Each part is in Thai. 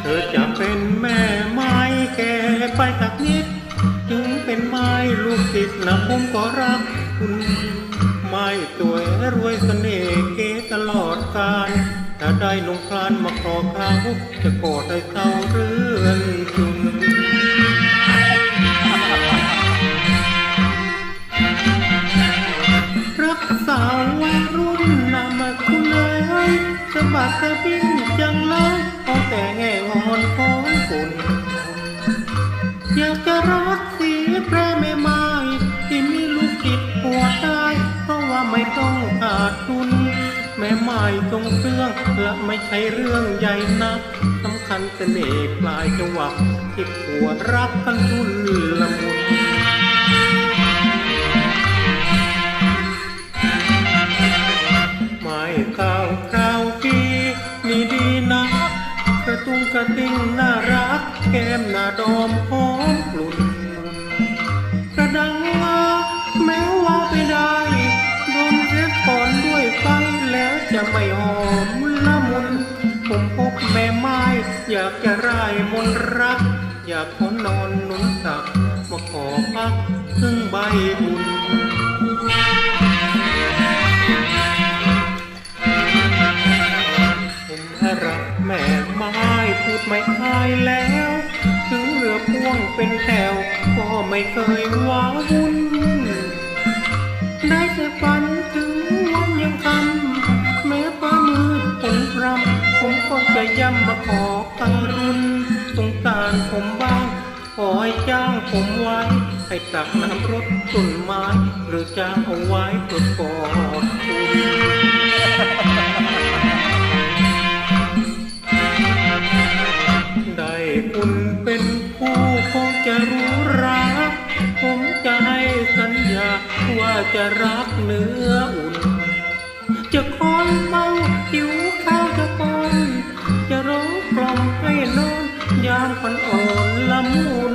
เธอจะเป็นแม่ไม้แกไปสักนิด ถึงเป็นไม้ลูกติดนะผมก็รักคุณ ไม้สวยรวยเสน่ห์เก๋ตลอดกาลถ้าได้ลงคลานมาขอเขาวจะกอดให้เขาเรื่อนจุนรักสาววัยรุ่นนามาคุณเลยสะบัดสะบิ้ง อยากจะรักสีแพร่ไม่ไม้ที่มีลูกติดหัวได้ เพราะว่าไม่ต้องขาดทุน แม่ไม้ตรงเครื่องและไม่ใช่เรื่องใหญ่นักสำคัญเสน่ห์ปลายจังหวะที่หัวรักกันทุนละมุน ดอมหอมกลุ่นกระดังว่าแม้ว่าไปได้โดนเสียก่อนด้วยไฟแล้วจะไม่หอมละมุน ผมพบแม่ไม้ อยากจะร่ายมนรัก อยากขอนอนนุนตักมาขอพักซึ่งใบบุญผมรักแม่ไม้พูดไม่อายแล้ว พ่วงเป็นแถวก็ไม่เคยว้าวุ่น ได้แต่ฝันถึงวันยังคำแม้ฟ้ามืดฝนพรำผมก็จะย้ำมาขอกันรุนสงสารผมบ้างขอให้จ้างผมไว้ ให้ตักน้ำรถต้นไม้ หรือจ้างเอาไว้เพื่อกอดคุณ ให้สัญญาว่าจะรักเนื้ออุ่น จะคอยเมาหิวข้าวจะป้อนจะร้องกล่อมให้นอนยามฝนอ่อนละมุน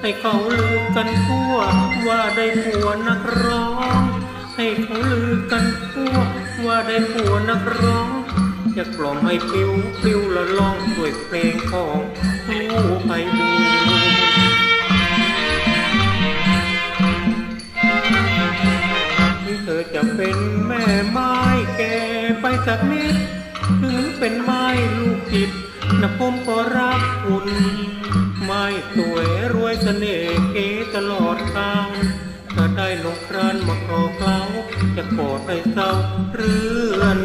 ให้เขาลือกันทั่วว่าได้ผัวนักร้อง ให้เขาลือกันทั่วว่าได้ผัวนักร้องอยากกล่อมให้ปลิวปลิวละล่องด้วยเพลงของผู้ไปบู สักนิดถึงเป็นไม้ลูกจิตนะผมก็รักคุณไม้สวยรวยเสน่ห์เก๋ตลอดทางถ้าได้ลงครานมาครอเกล้าจะกอดให้เศร้าเรื่อน